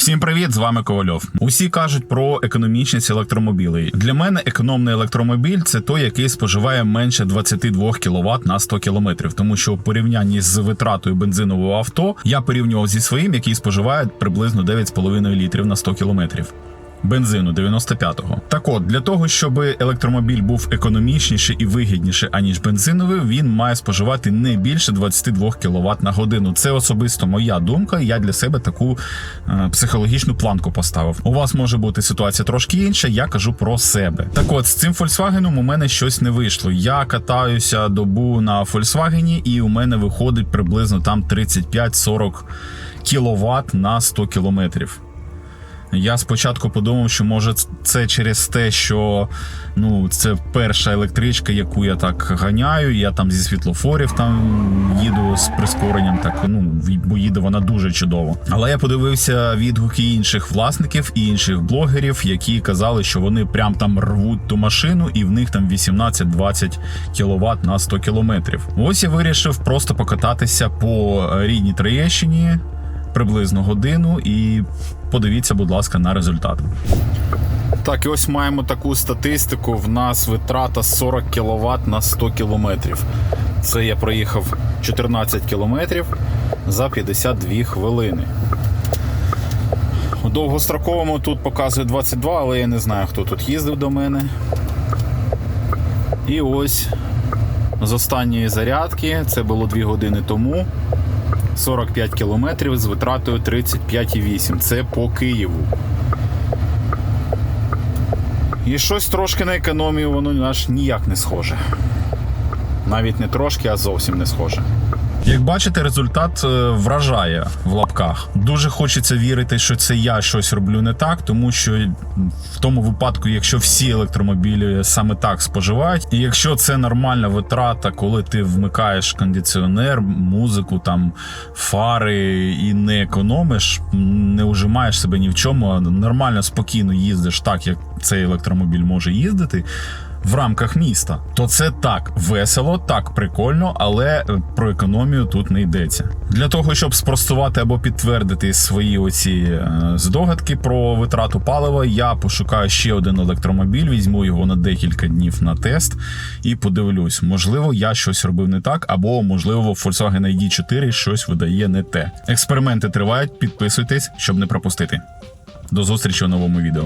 Всім привіт, з вами Ковальов. Усі кажуть про економічність електромобілей. Для мене економний електромобіль це той, який споживає менше 22 кВт на 100 км, тому що в порівнянні з витратою бензинового авто я порівнював зі своїм, який споживає приблизно 9,5 літрів на 100 км. Бензину 95-го. Так от, для того, щоб електромобіль був економічніший і вигідніший, аніж бензиновий, він має споживати не більше 22 кВт на годину. Це особисто моя думка. Я для себе таку е, психологічну планку поставив. У вас може бути ситуація трошки інша. Я кажу про себе. Так от з цим Volkswagen у мене щось не вийшло. Я катаюся добу на Volkswagen, і у мене виходить приблизно там 35-40 кВт на 100 кілометрів. Я спочатку подумав, що може це через те, що ну це перша електричка, яку я так ганяю. Я там зі світлофорів там їду з прискоренням, так ну бо їде вона дуже чудово. Але я подивився відгуки інших власників і інших блогерів, які казали, що вони прям там рвуть ту машину, і в них там 18-20 кВт на 100 кілометрів. Ось я вирішив просто покататися по рідній Троєщині приблизно годину і подивіться, будь ласка, на результат. Так, і ось маємо таку статистику. В нас витрата 40 кВт на 100 км. Це я проїхав 14 км за 52 хвилини. У довгостроковому тут показує 22, але я не знаю, хто тут їздив до мене. І ось з останньої зарядки, це було 2 години тому. 45 кілометрів з витратою 35,8. Це по Києву. І щось трошки на економію воно аж ніяк не схоже. Навіть не трошки, а зовсім не схоже. Як бачите, результат е, вражає в лапках. Дуже хочеться вірити, що це я щось роблю не так, тому що в тому випадку, якщо всі електромобілі саме так споживають, і якщо це нормальна витрата, коли ти вмикаєш кондиціонер, музику, там фари і не економиш, не ужимаєш себе ні в чому, а нормально спокійно їздиш так, як цей електромобіль може їздити в рамках міста, то це так весело, так прикольно, але е, про економію тут не йдеться. Для того щоб спростувати або підтвердити свої оці е, здогадки про витрату палива, я пошукаю ще один електромобіль, візьму його на декілька днів на тест і подивлюсь, можливо, я щось робив не так, або можливо, Volkswagen ID4 щось видає не те. Експерименти тривають. Підписуйтесь, щоб не пропустити. До зустрічі у новому відео.